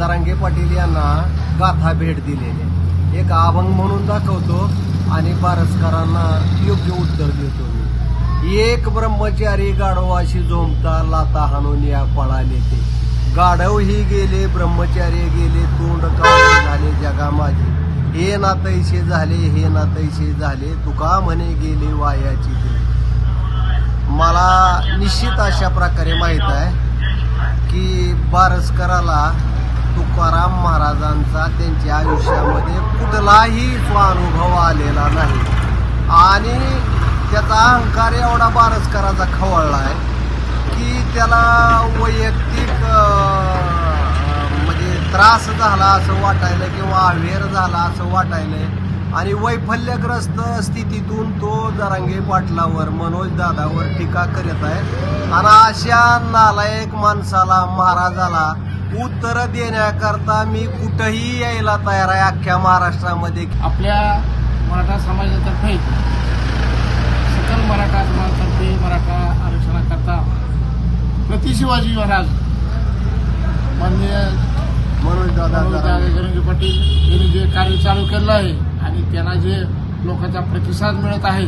जरांगे पाटील यांना गाथा भेट दिलेली एक अभंग म्हणून दाखवतो आणि बारसकरांना योग्य उत्तर देतो मी. एक ब्रह्मचारी गाढवाशी झोमता लाता हाणून या पळाले ते. गाढव ही गेले ब्रह्मचारी गेले तोंड काळे झाले जगा माझे हे नातैसे झाले हे नातैसे झाले तुका म्हणे गेले वायाची ते. मला निश्चित अशा प्रकारे माहीत आहे की बारसकराला तुकाराम महाराजांचा त्यांच्या आयुष्यामध्ये कुठलाही स्वानुभव आलेला नाही. आणि त्याचा अहंकार एवढा बारसकराचा खवळला आहे की त्याला वैयक्तिक म्हणजे त्रास झाला असं वाटायलं किंवा अवेर झाला असं वाटायलंय आणि वैफल्यग्रस्त स्थितीतून तो जरांगे पाटलावर मनोज दादावर टीका करत आहे. आणि अशा नालायक माणसाला महाराजाला उत्तर देण्याकरता मी कुठंही यायला तयार आहे अख्ख्या महाराष्ट्रामध्ये आपल्या मराठा समाजातर्फे सकल मराठा समाजातर्फे मराठा आरक्षणाकरता प्रति शिवाजी महाराज माननीय मनोज दादा जरांगे. गरंजी पाटील यांनी जे कार्य चालू केलं आहे आणि त्यांना जे लोकांचा प्रतिसाद मिळत आहे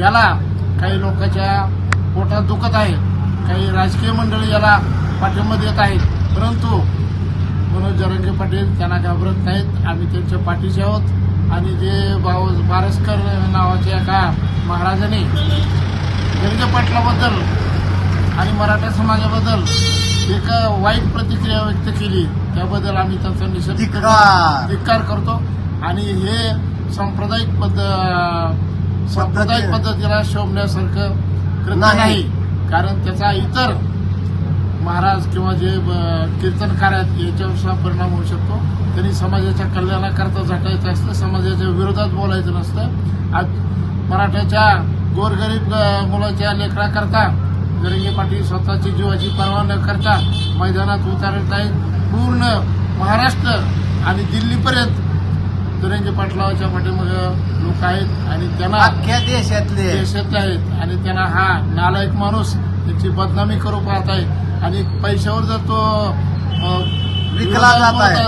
याला काही लोकांच्या पोटात दुखत आहे काही राजकीय मंडळी याला पाठिंबा देत आहेत परंतु मनोज जरंगे पाटील त्यांना घाबरत नाहीत. आम्ही त्यांच्या पाठीशी आहोत. आणि जे भाऊ बारसकर नावाच्या एका महाराजांनी जरंगे पाटलाबद्दल आणि मराठा समाजाबद्दल एक वाईट प्रतिक्रिया व्यक्त केली त्याबद्दल आम्ही त्यांचा निषेध धिक्कार. धिक्कार करतो. आणि हे सांप्रदायिक पद्ध सांप्रदायिक पद्धतीला शोभण्यासारखं. नाही. कारण त्याचा इतर महाराज किंवा जे कीर्तनकार आहेत याच्यावर सुद्धा परिणाम होऊ शकतो. त्यांनी समाजाच्या कल्याणाकरता झटायचं असतं समाजाच्या विरोधात बोलायचं नसतं. आज मराठ्याच्या गोरगरीब मुलाच्या लेकराकरता जरंगे पाटील स्वतःची जीवाची पर्वा न करता मैदानात उतरत आहेत पूर्ण महाराष्ट्र आणि दिल्लीपर्यंत जरंगे पाटलाच्या पाठीमागे लोक आहेत आणि त्यांना अख्ख्या देशातले. देशातले आहेत. आणि त्यांना हा नालायक माणूस त्याची बदनामी करू पाहत आहे. आणि पैशावर जर तो विकला जात आहे.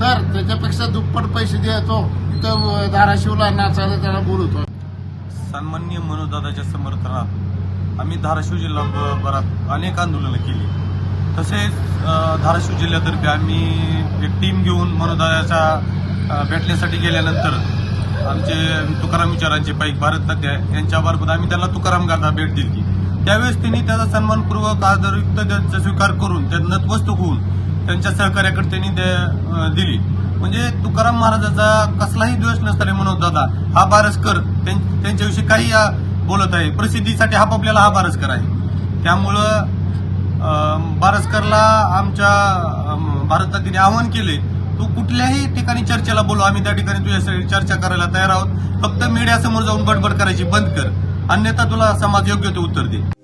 तर त्याच्यापेक्षा दुप्पट पैसे देतो तर धाराशिवला नाचायला त्याला बोलवतो सन्माननीय मनोजदादाच्या समर्थनात आम्ही धाराशिव जिल्हाभरात अनेक आंदोलनं केली. तसेच धाराशिव जिल्ह्यातर्फे आम्ही एक टीम घेऊन मनोजदादाच्या भेटण्यासाठी गेल्यानंतर आमचे तुकाराम विचारांचे पाईक भारत तात्या यांच्यामार्फत आम्ही त्यांना तुकाराम गाथा भेट दिली. त्यावेळेस त्यांनी त्याचा सन्मानपूर्वक आदरयुक्त त्यांचा स्वीकार करून त्यांना नतमस्तक होऊन त्यांच्या सहकार्याकडे त्यांनी दिली. म्हणजे तुकाराम महाराजाचा कसलाही द्वेष नसताना मनोज दादा. हा बारसकर त्यां- त्यांच्याविषयी काही बोलत आहे. प्रसिद्धीसाठी हा आपल्याला हा बारसकर आहे. त्यामुळं बारसकरला आमच्या भारतात तिने आवाहन केले तू कुठल्याही ठिकाणी चर्चेला बोलू. आम्ही त्या ठिकाणी तुझ्यासाठी चर्चा करायला तयार आहोत. फक्त मीडियासमोर जाऊन बडबड करायची बंद कर. अन्यथा तुला समाज योग्य ते उत्तर दे.